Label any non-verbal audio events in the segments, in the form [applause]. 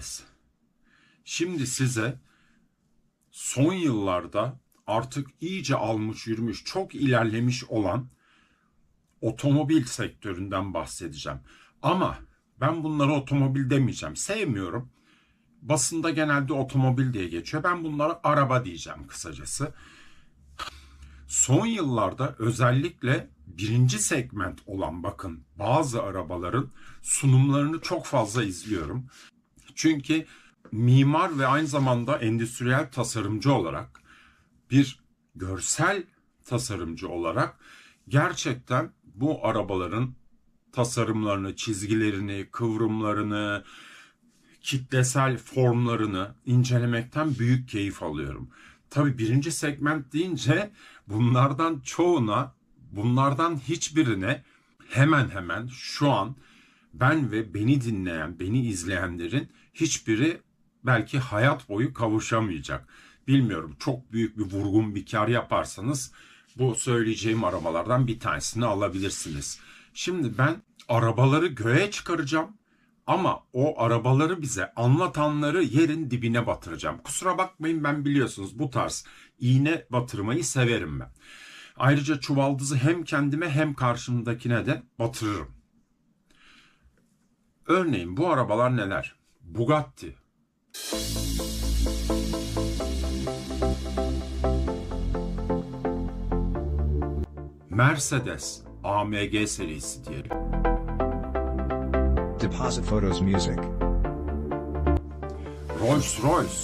Herkes. Şimdi size son yıllarda artık iyice almış yürümüş, çok ilerlemiş olan otomobil sektöründen bahsedeceğim. Ama ben bunlara otomobil demeyeceğim. Sevmiyorum. Basında genelde otomobil diye geçiyor. Ben bunlara araba diyeceğim kısacası. Son yıllarda özellikle birinci segment olan bakın bazı arabaların sunumlarını çok fazla izliyorum. Çünkü mimar ve aynı zamanda endüstriyel tasarımcı olarak bir görsel tasarımcı olarak gerçekten bu arabaların tasarımlarını, çizgilerini, kıvrımlarını, kitlesel formlarını incelemekten büyük keyif alıyorum. Tabii birinci segment deyince bunlardan çoğuna, bunlardan hiçbirine hemen hemen şu an ben ve beni dinleyen, beni izleyenlerin hiçbiri belki hayat boyu kavuşamayacak. Bilmiyorum çok büyük bir vurgun bir kar yaparsanız bu söyleyeceğim arabalardan bir tanesini alabilirsiniz. Şimdi ben arabaları göğe çıkaracağım ama o arabaları bize anlatanları yerin dibine batıracağım. Kusura bakmayın ben biliyorsunuz bu tarz iğne batırmayı severim ben. Ayrıca çuvaldızı hem kendime hem karşımdakine de batırırım. Örneğin bu arabalar neler? Bugatti. Mercedes AMG serisi diyelim. Deposit Photos Music. Rolls Royce.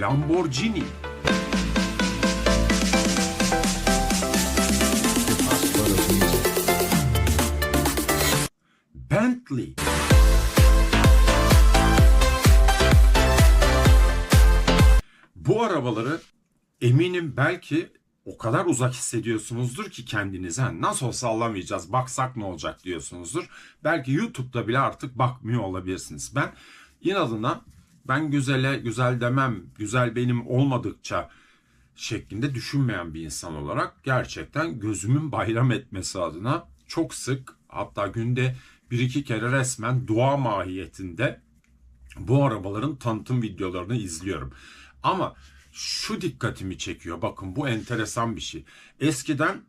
Lamborghini. Bentley. Bu arabaları eminim belki o kadar uzak hissediyorsunuzdur ki kendinize "Ha, nasıl olsa alamayacağız baksak ne olacak diyorsunuzdur. Belki YouTube'da bile artık bakmıyor olabilirsiniz. Ben inadına ben güzele güzel demem, güzel benim olmadıkça şeklinde düşünmeyen bir insan olarak gerçekten gözümün bayram etmesi adına çok sık hatta günde bir iki kere resmen dua mahiyetinde bu arabaların tanıtım videolarını izliyorum. Ama şu dikkatimi çekiyor. Bakın bu enteresan bir şey. Eskiden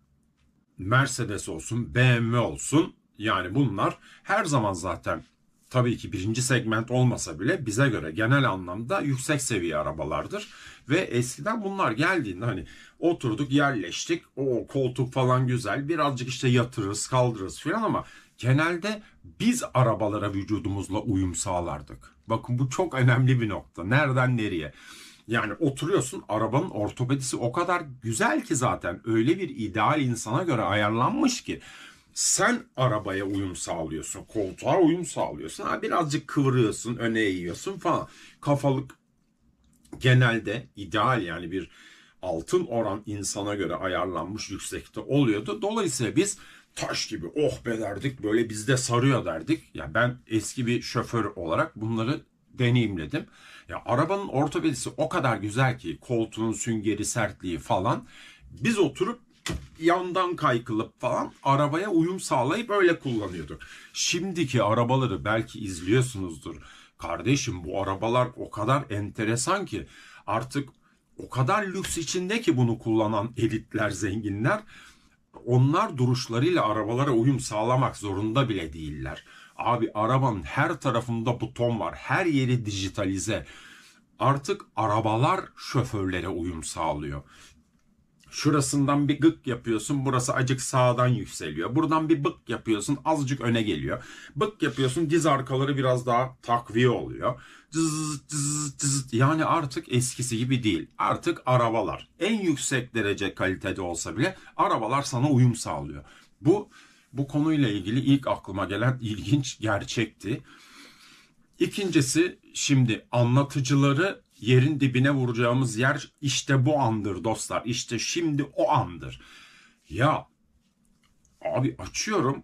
Mercedes olsun, BMW olsun yani bunlar her zaman zaten tabii ki birinci segment olmasa bile bize göre genel anlamda yüksek seviye arabalardır. Ve eskiden bunlar geldiğinde hani oturduk yerleştik o koltuk falan güzel birazcık işte yatırırız kaldırırız falan ama genelde biz arabalara vücudumuzla uyum sağlardık. Bakın bu çok önemli bir nokta. Nereden nereye? Yani oturuyorsun arabanın ortopedisi o kadar güzel ki zaten öyle bir ideal insana göre ayarlanmış ki sen arabaya uyum sağlıyorsun, koltuğa uyum sağlıyorsun. Ha, birazcık kıvırıyorsun, öne eğiyorsun falan. Kafalık genelde ideal yani bir altın oran insana göre ayarlanmış yüksekte oluyordu. Dolayısıyla biz taş gibi oh be derdik böyle bizde sarıyor derdik. Ya ben eski bir şoför olarak bunları deneyimledim. Ya arabanın ortopedisi o kadar güzel ki koltuğun süngeri sertliği falan. Biz oturup yandan kaykılıp falan arabaya uyum sağlayıp öyle kullanıyorduk. Şimdiki arabaları belki izliyorsunuzdur. Kardeşim bu arabalar o kadar enteresan ki artık o kadar lüks içinde ki bunu kullanan elitler, zenginler onlar duruşlarıyla arabalara uyum sağlamak zorunda bile değiller. Abi arabanın her tarafında buton var. Her yeri dijitalize. Artık arabalar şoförlere uyum sağlıyor. Şurasından bir gık yapıyorsun burası acık sağdan yükseliyor. Buradan bir bık yapıyorsun azıcık öne geliyor. Bık yapıyorsun diz arkaları biraz daha takviye oluyor. Cız, cız, cız. Yani artık eskisi gibi değil. Artık arabalar en yüksek derece kalitede olsa bile arabalar sana uyum sağlıyor. Bu bu konuyla ilgili ilk aklıma gelen ilginç gerçekti. İkincisi şimdi anlatıcıları yerin dibine vuracağımız yer işte bu andır dostlar. İşte şimdi o andır. Ya abi açıyorum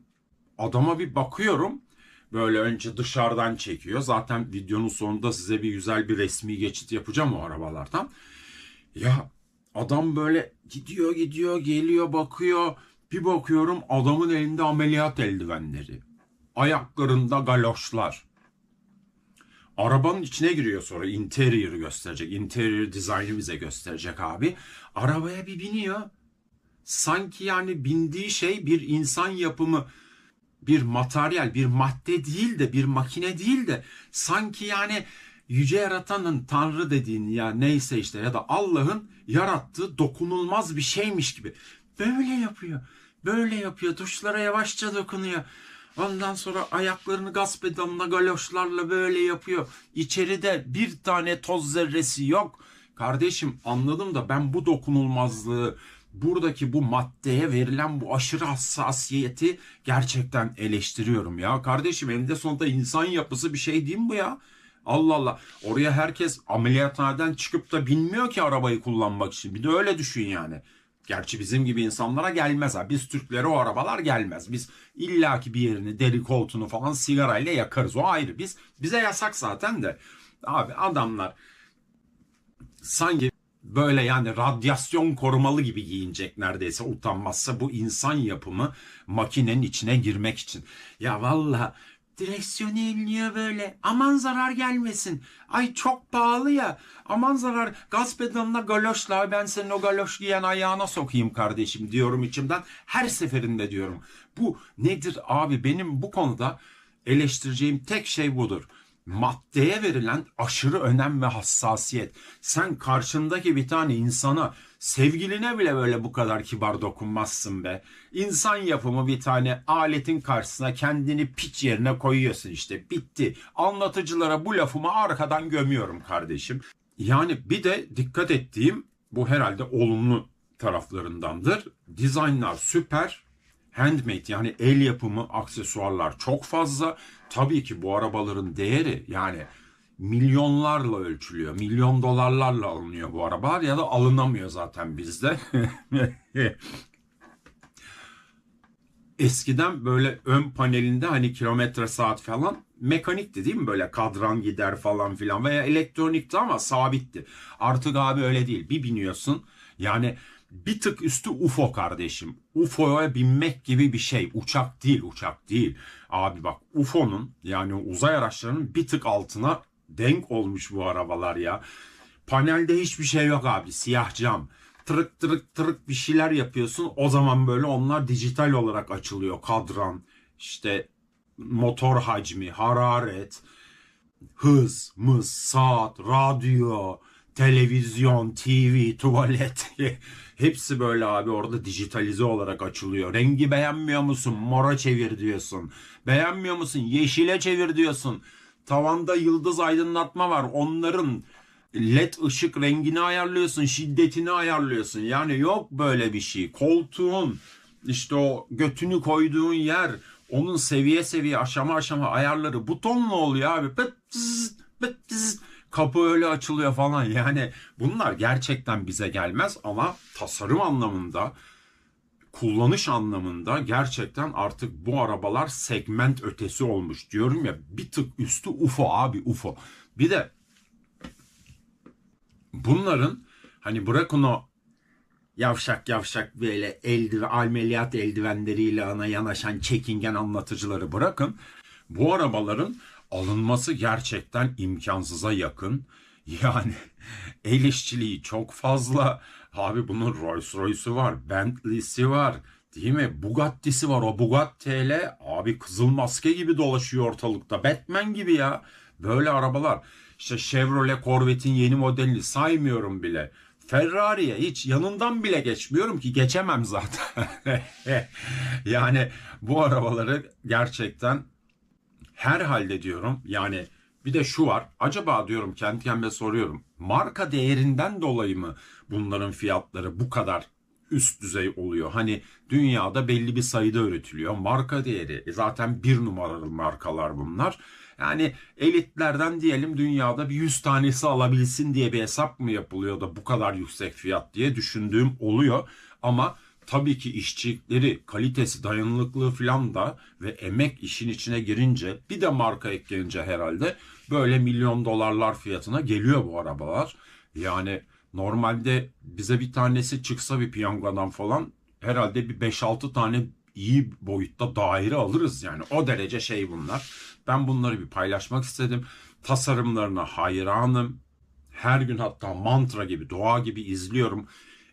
adama bir bakıyorum. Böyle önce dışarıdan çekiyor. Zaten videonun sonunda size bir güzel bir resmi geçit yapacağım o arabalardan. Ya adam böyle gidiyor gidiyor geliyor bakıyor. Bir bakıyorum adamın elinde ameliyat eldivenleri. Ayaklarında galoşlar. Arabanın içine giriyor sonra interior'ı gösterecek. Interior dizaynı bize gösterecek abi. Arabaya bir biniyor. Sanki yani bindiği şey bir insan yapımı bir materyal, bir madde değil de bir makine değil de sanki yani yüce yaratanın tanrı dediğin ya neyse işte ya da Allah'ın yarattığı dokunulmaz bir şeymiş gibi. Böyle yapıyor. Böyle yapıyor. Tuşlara yavaşça dokunuyor. Ondan sonra ayaklarını gaz pedalına galoşlarla böyle yapıyor. İçeride bir tane toz zerresi yok. Kardeşim anladım da ben bu dokunulmazlığı, buradaki bu maddeye verilen bu aşırı hassasiyeti gerçekten eleştiriyorum ya. Kardeşim elinde sonunda insan yapısı bir şey değil mi bu ya? Allah Allah. Oraya herkes ameliyathaneden çıkıp da bilmiyor ki arabayı kullanmak için. Bir de öyle düşün yani. Gerçi bizim gibi insanlara gelmez ha. Biz Türklere o arabalar gelmez. Biz illaki bir yerini, deri koltuğunu falan sigarayla yakarız. O ayrı. Biz bize yasak zaten de. Abi adamlar sanki böyle yani radyasyon korumalı gibi giyinecek neredeyse utanmazsa bu insan yapımı makinenin içine girmek için. Ya valla direksiyonu elliyor böyle aman zarar gelmesin. Ay çok pahalı ya aman zarar gaz pedalına galoşla ben senin o galoş giyen ayağına sokayım kardeşim diyorum içimden. Her seferinde diyorum. Bu nedir abi benim bu konuda eleştireceğim tek şey budur maddeye verilen aşırı önem ve hassasiyet. Sen karşındaki bir tane insana, sevgiline bile böyle bu kadar kibar dokunmazsın be. İnsan yapımı bir tane aletin karşısına kendini piç yerine koyuyorsun işte. Bitti. Anlatıcılara bu lafımı arkadan gömüyorum kardeşim. Yani bir de dikkat ettiğim bu herhalde olumlu taraflarındandır. Dizaynlar süper, handmade yani el yapımı aksesuarlar çok fazla. Tabii ki bu arabaların değeri yani milyonlarla ölçülüyor. Milyon dolarlarla alınıyor bu arabalar ya da alınamıyor zaten bizde. [laughs] Eskiden böyle ön panelinde hani kilometre saat falan mekanikti değil mi? Böyle kadran gider falan filan veya elektronikti ama sabitti. Artık abi öyle değil. Bir biniyorsun yani bir tık üstü UFO kardeşim. UFO'ya binmek gibi bir şey. Uçak değil, uçak değil. Abi bak UFO'nun yani uzay araçlarının bir tık altına denk olmuş bu arabalar ya. Panelde hiçbir şey yok abi. Siyah cam. Tırık tırık tırık bir şeyler yapıyorsun. O zaman böyle onlar dijital olarak açılıyor. Kadran, işte motor hacmi, hararet, hız, mız, saat, radyo, televizyon, TV, [laughs] tuvalet hepsi böyle abi orada dijitalize olarak açılıyor. Rengi beğenmiyor musun? Mora çevir diyorsun. Beğenmiyor musun? Yeşile çevir diyorsun. Tavanda yıldız aydınlatma var. Onların led ışık rengini ayarlıyorsun, şiddetini ayarlıyorsun. Yani yok böyle bir şey. Koltuğun işte o götünü koyduğun yer, onun seviye seviye aşama aşama ayarları butonla oluyor abi. Pıt zzz, pıt zzz. Kapı öyle açılıyor falan. Yani bunlar gerçekten bize gelmez ama tasarım anlamında kullanış anlamında gerçekten artık bu arabalar segment ötesi olmuş diyorum ya bir tık üstü UFO abi UFO. Bir de bunların hani bırakın o yavşak yavşak böyle eldiven, ameliyat eldivenleriyle ana yanaşan çekingen anlatıcıları bırakın. Bu arabaların alınması gerçekten imkansıza yakın. Yani [laughs] el işçiliği çok fazla. Abi bunun Rolls Royce'u var, Bentley'si var. Değil mi? Bugatti'si var. O Bugatti'yle abi kızıl maske gibi dolaşıyor ortalıkta. Batman gibi ya. Böyle arabalar. İşte Chevrolet Corvette'in yeni modelini saymıyorum bile. Ferrari'ye hiç yanından bile geçmiyorum ki geçemem zaten. [laughs] yani bu arabaları gerçekten herhalde diyorum yani bir de şu var acaba diyorum kendi kendime soruyorum marka değerinden dolayı mı bunların fiyatları bu kadar üst düzey oluyor? Hani dünyada belli bir sayıda üretiliyor. Marka değeri e zaten bir numaralı markalar bunlar. Yani elitlerden diyelim dünyada bir 100 tanesi alabilsin diye bir hesap mı yapılıyor da bu kadar yüksek fiyat diye düşündüğüm oluyor. Ama tabii ki işçilikleri, kalitesi, dayanıklılığı falan da ve emek işin içine girince bir de marka eklenince herhalde böyle milyon dolarlar fiyatına geliyor bu arabalar. Yani normalde bize bir tanesi çıksa bir piyangodan falan herhalde bir 5-6 tane iyi boyutta daire alırız yani. O derece şey bunlar. Ben bunları bir paylaşmak istedim. Tasarımlarına hayranım. Her gün hatta mantra gibi, dua gibi izliyorum.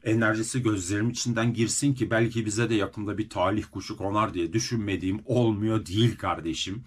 Enerjisi gözlerim içinden girsin ki belki bize de yakında bir talih kuşu konar diye düşünmediğim olmuyor değil kardeşim.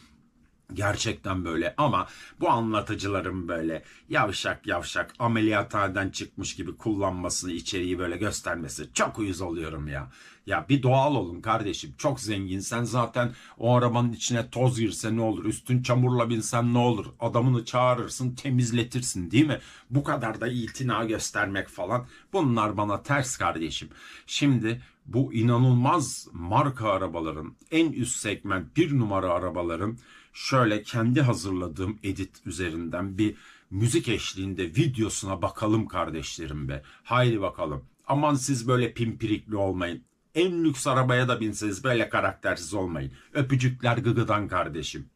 Gerçekten böyle. Ama bu anlatıcıların böyle yavşak yavşak ameliyathaneden çıkmış gibi kullanmasını içeriği böyle göstermesi. Çok uyuz oluyorum ya. Ya bir doğal olun kardeşim. Çok zenginsen zaten o arabanın içine toz girse ne olur? Üstün çamurla binsen ne olur? Adamını çağırırsın temizletirsin değil mi? Bu kadar da itina göstermek falan. Bunlar bana ters kardeşim. Şimdi bu inanılmaz marka arabaların en üst segment bir numara arabaların şöyle kendi hazırladığım edit üzerinden bir müzik eşliğinde videosuna bakalım kardeşlerim be. Haydi bakalım. Aman siz böyle pimpirikli olmayın. En lüks arabaya da binseniz böyle karaktersiz olmayın. Öpücükler gıgıdan kardeşim.